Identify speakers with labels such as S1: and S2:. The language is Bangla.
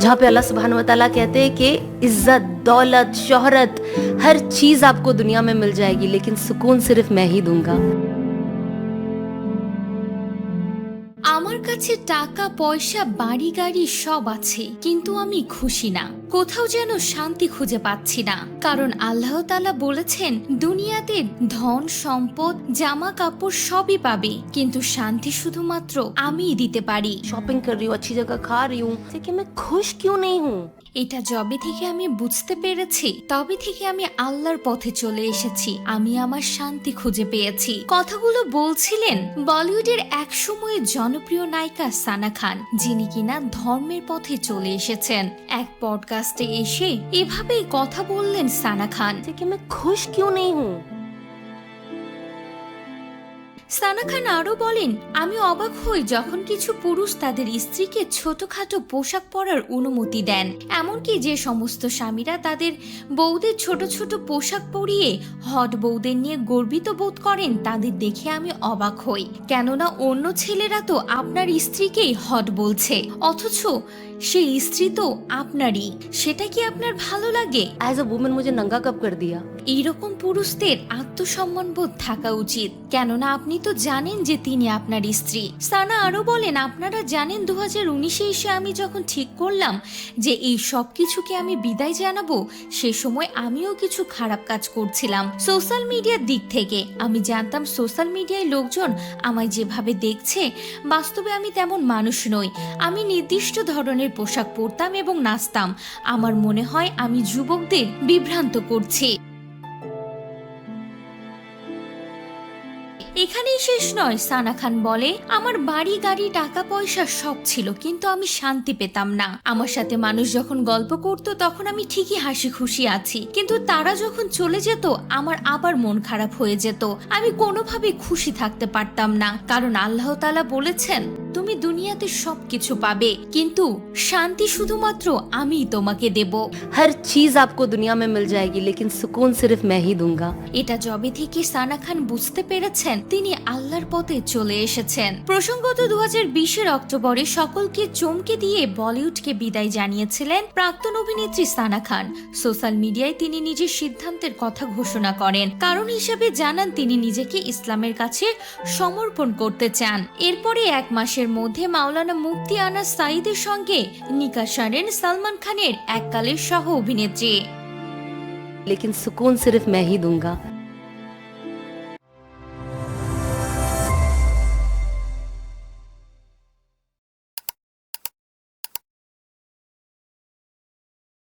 S1: जहाँ पे अल्लाह सुबहान व ताला कहते हैं कि इज्जत दौलत शोहरत हर चीज आपको दुनिया में मिल जाएगी लेकिन सुकून सिर्फ मैं ही दूंगा
S2: আমার কাছে টাকা পয়সা বাড়ি গাড়ি সব আছে কিন্তু আমি খুশি না কোথাও যেন শান্তি খুঁজে পাচ্ছি না কারণ আল্লাহ তালা বলেছেন দুনিয়াতে ধন সম্পদ জামা কাপড় সবই পাবে কিন্তু শান্তি শুধুমাত্র আমিই দিতে পারি
S1: शॉपिंग कर रही हूँ अच्छी जगह खा रही हूँ लेकिन मैं खुश क्यों नहीं हूँ
S2: এটা যবে থেকে আমি বুঝতে পেরেছি তবে থেকে আমি আল্লাহর পথে চলে এসেছি আমি আমার শান্তি খুঁজে পেয়েছি কথাগুলো বলছিলেন বলিউডের এক সময়ে জনপ্রিয় নায়িকা সানা খান যিনি কিনা ধর্মের পথে চলে এসেছেন এক পডকাস্টে এসে এভাবেই কথা বললেন সানা খান
S1: कि मैं खुश क्यों नहीं हूँ
S2: সানা খান আরও বলেন আমি অবাক হই যখন কিছু পুরুষ তাদের স্ত্রীকে ছোটখাটো পোশাক পরার অনুমতি দেন। এমনকি যে সমস্ত স্বামীরা তাদের বউদের ছোট ছোট পোশাক পরিয়ে হট বউদের নিয়ে গর্বিত বোধ করেন তাদের দেখে আমি অবাক হই। কেননা অন্য ছেলেরা তো আপনার স্ত্রীকেই হট বলছে। অথচ সেই স্ত্রী তো আপনারই। সেটা কি আপনার ভালো লাগে?
S1: অ্যাজ আ বুমেন মুঝে নঙ্গা কাপ কর দিয়া।
S2: এইরকম পুরুষদের আত্মসম্মান বোধ থাকা উচিত। কেননা আপনি তো জানেন যে তিনি আপনার স্ত্রী। সানা আরও বলেন, আপনারা জানেন দু হাজার উনিশে এসে আমি যখন ঠিক করলাম যে এই সব কিছুকে আমি বিদায় জানাব, সে সময় আমিও কিছু খারাপ কাজ করছিলাম সোশ্যাল মিডিয়ার দিক থেকে। আমি জানতাম সোশ্যাল মিডিয়ায় লোকজন আমায় যেভাবে দেখছে, বাস্তবে আমি তেমন মানুষ নই। আমি নির্দিষ্ট ধরনের পোশাক পরতাম এবং নাচতাম। আমার মনে হয় আমি যুবকদের বিভ্রান্ত করছি। এখানেই শেষ নয়, সানা খান বলে। আমার বাড়ি, গাড়ি, টাকা, পয়সা সব ছিল, কিন্তু আমি শান্তি পেতাম না। আমার সাথে মানুষ যখন গল্প করত, তখন আমি ঠিকই হাসি খুশি আছি। কিন্তু তারা যখন চলে যেত, আমার আবার মন খারাপ হয়ে যেত। আমি কোনোভাবে খুশি থাকতে পারতাম না, কারণ আল্লাহ তালা বলেছেন তুমি দুনিয়াতে সবকিছু পাবে কিন্তু শান্তি শুধুমাত্র আমিই তোমাকে দেব
S1: हर चीज आपको दुनिया में मिल जाएगी लेकिन सुकून सिर्फ मैं ही दूंगा
S2: এটা জবে থেকে সানা খান বুঝতে পেরেছেন তিনি আল্লাহর পথে চলে এসেছেন প্রসঙ্গত দু হাজার বিশের অক্টোবরে সকলকে চমকে দিয়ে বলিউডকে বিদায় জানিয়েছিলেন প্রাক্তন অভিনেত্রী সানা খান সোশ্যাল মিডিয়ায় তিনি নিজের সিদ্ধান্তের কথা ঘোষণা করেন কারণ হিসেবে জানান তিনি নিজেকে ইসলামের কাছে সমর্পণ করতে চান এরপরে এক মাসের মাসের মধ্যে মাওলানা মুক্তি আনা সাঈদের সঙ্গে নিকা সারেন সালমান খানের এককালের সহ অভিনেত্রী
S1: লেকিন সুকুন সিরফ মেহি দুঙ্গা